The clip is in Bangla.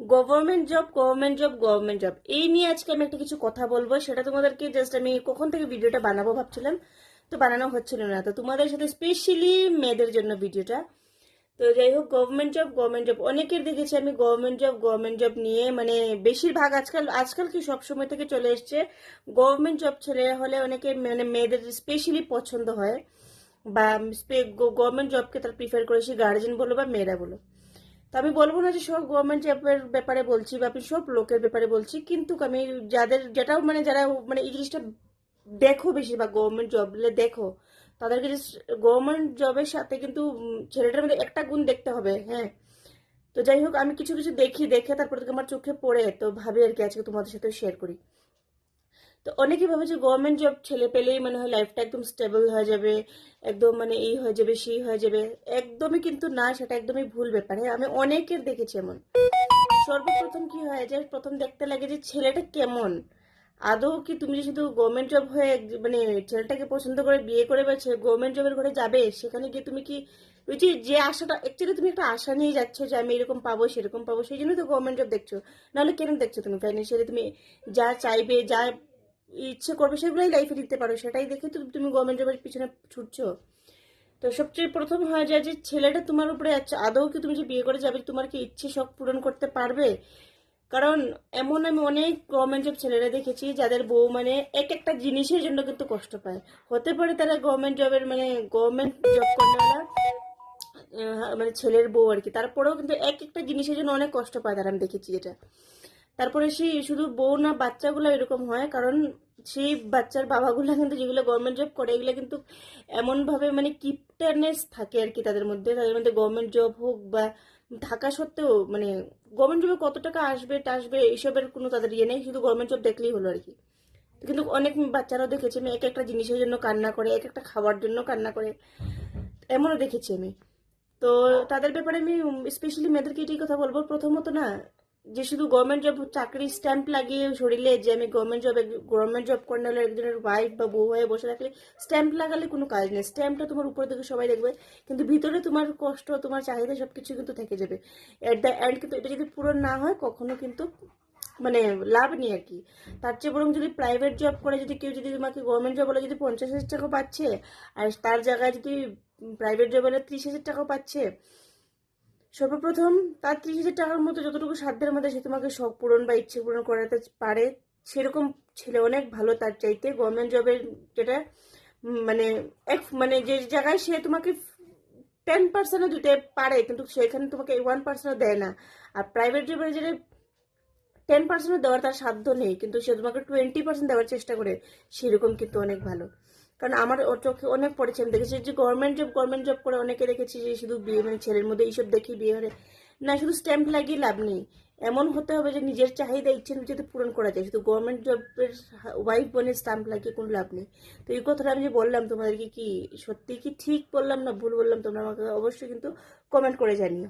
Government job government job government job এই নিয়ে আজকে আমি একটা কিছু কথা বলব। সেটা তোমাদেরকে জাস্ট আমি কখন থেকে ভিডিওটা বানাবো ভাবছিলাম। তো বানানো হচ্ছিল না। তো তোমাদের সাথে স্পেশালি মেয়েদের জন্য ভিডিওটা তো যাই হোক গভর্নমেন্ট জব গভর্নমেন্ট জব অনেকের দেখেছি আমি গভর্নমেন্ট জব গভর্নমেন্ট জব নিয়ে মানে বেশিরভাগ আজকাল আজকাল কি সব সময় থেকে চলে এসছে। গভর্নমেন্ট জব ছেলে হলে অনেকে মানে মেয়েদের স্পেশালি পছন্দ হয়। বা গভর্নমেন্ট জবকে তারা প্রিফার করে, সে গার্জেন বলো বা মেয়েরা বলো। তো আমি বলব না যে সব গভর্নমেন্ট জবের ব্যাপারে বলছি বা আমি সব লোকের ব্যাপারে বলছি, কিন্তু আমি যাদের, যেটাও মানে যারা মানে এই জিনিসটা দেখো বেশিরভাগ গভর্নমেন্ট জব দেখো, তাদেরকে যে গভর্নমেন্ট জবের সাথে কিন্তু ছেলেটার মধ্যে একটা গুণ দেখতে হবে হ্যাঁ। তো যাই হোক, আমি কিছু কিছু দেখি, দেখে তারপর আমার চোখে পড়ে, তো ভাবি আর কি আজকে তোমাদের সাথে শেয়ার করি। তো অনেকে ভাবে যে গভর্নমেন্ট জব ছেলে পেলেই মনে হয় লাইফটা একদম স্টেবল হয়ে যাবে, একদম মানে এই হয়ে যাবে, সেই হয়ে যাবে, একদমই কিন্তু না, সেটা একদমই ভুল ব্যাপার। হ্যাঁ আমি অনেকের দেখেছি এমন। সর্বপ্রথম কি হয় যে প্রথম দেখতে লাগে যে ছেলেটা কেমন? আদৌ কি তুমি যে শুধু গভর্নমেন্ট জব হয়ে মানে ছেলেটাকে পছন্দ করে বিয়ে করে বা গভর্নমেন্ট জবের ঘরে যাবে? সেখানে গিয়ে তুমি কি ওই যে যে আশাটা অ্যাকচুয়ালি তুমি একটা আশা নিয়ে যাচ্ছ যে আমি এরকম পাবো, সেরকম পাবো, সেই জন্য তো গভর্নমেন্ট জব দেখছ। নাহলে কেন দেখছ তুমি? ফাইন্যান্সিয়ালি তুমি যা চাইবে, যা ইচ্ছে করবে সেগুলোই লাইফে দিতে পারো। সেটাই দেখে তো তুমি গভর্নমেন্ট জবের পিছনে ছুটছো। তো সবচেয়ে প্রথম হয়ে যায় যে ছেলেটা তোমার উপরে আছে আদৌ কি তুমি যে বিয়ে করে যাবে, তোমার কি ইচ্ছে শখ পূরণ করতে পারবে? কারণ এমন আমি অনেক গভর্নমেন্ট জব ছেলেরা দেখেছি, যাদের বউ মানে এক একটা জিনিসের জন্য কিন্তু কষ্ট পায়। হতে পারে তারা গভর্নমেন্ট জবের মানে গভর্নমেন্ট জব করেনা মানে ছেলের বউ আর কি, তারপরেও কিন্তু এক একটা জিনিসের জন্য অনেক কষ্ট পায়, তারা আমি দেখেছি যেটা। তারপরে সেই শুধু বউ না বাচ্চাগুলো এরকম হয়, কারণ সেই বাচ্চার বাবাগুলো কিন্তু যেগুলো গভর্নমেন্ট জব করে, এগুলো কিন্তু এমনভাবে মানে কিপটারনেস থাকে আর কি তাদের মধ্যে। তাদের মধ্যে গভর্নমেন্ট জব হোক বা থাকা সত্ত্বেও মানে গভর্নমেন্ট জবে কত টাকা আসবে টাসবে এইসবের কোনো তাদের ইয়ে নেই, শুধু গভর্নমেন্ট জব দেখলেই হলো আর কি। কিন্তু অনেক বাচ্চারাও দেখেছি আমি এক একটা জিনিসের জন্য কান্না করে, এক একটা খাবার জন্য কান্না করে, এমনও দেখেছি আমি। তো তাদের ব্যাপারে আমি স্পেশালি মেয়েদেরকে এটাই কথা বলব, প্রথমত না যে শুধু গভর্নমেন্ট জব চাকরি স্ট্যাম্প লাগিয়ে শরীরে যে আমি গভর্নমেন্ট জব গভর্নমেন্ট জব করে নিলে একজনের ওয়াইফ বা বউ হয়ে বসে থাকলে স্ট্যাম্প লাগালে কোনো কাজ নেই। স্ট্যাম্পটা তোমার উপর থেকে সবাই দেখবে। কিন্তু ভিতরে তোমার কষ্ট, তোমার চাহিদা সবকিছু কিন্তু থেকে যাবে। এট দ্য এন্ড কিন্তু এটা যদি পূরণ না হয়, কখনো কিন্তু মানে লাভ নেই আর কি। তার চেয়ে বরং যদি প্রাইভেট জব করে, যদি কেউ যদি তোমাকে গভর্নমেন্ট জব বলে যদি পঞ্চাশ হাজার টাকা পাচ্ছে, আর তার জায়গায় যদি প্রাইভেট জব হলে ত্রিশ হাজার টাকাও পাচ্ছে সর্বপ্রথম তার ত্রিশ হাজার টাকার মতো যতটুকু সাধ্যের মধ্যে সে তোমাকে শখ পূরণ বা ইচ্ছে পূরণ করাতে পারে, সেরকম ছেলে অনেক ভালো তার চাইতে। গভর্নমেন্ট জবের যেটা মানে এক মানে যে জায়গায় সে তোমাকে টেন পার্সেন্টও দিতে পারে, কিন্তু সেখানে তোমাকে ওয়ান পার্সেন্টও দেয় না। আর প্রাইভেট জবের যেটা টেন পার্সেন্টও দেওয়ার তার সাধ্য নেই, কিন্তু সে তোমাকে টোয়েন্টি পার্সেন্ট দেওয়ার চেষ্টা করে, সেরকম কিন্তু অনেক ভালো। কারণ আমার ওর চোখে অনেক পড়েছে আমি দেখেছি। যে গভর্নমেন্ট জব গভর্নমেন্ট জব করে অনেকে দেখেছি যে শুধু বিয়ে মানে ছেলের মধ্যে এইসব দেখি বিয়ে হলে। না, শুধু স্ট্যাম্প লাগিয়ে লাভ নেই। এমন হতে হবে যে নিজের চাহিদা, ইচ্ছে যাতে পূরণ করা যায়। শুধু গভর্নমেন্ট জবের ওয়াইফ বোনের স্ট্যাম্প লাগিয়ে কোনো লাভ নেই। তো এই কথাটা আমি যে বললাম, তোমাদেরকে কি সত্যি কি ঠিক বললাম না ভুল বললাম, তোমরা আমাকে অবশ্যই কিন্তু কমেন্ট করে জানিও।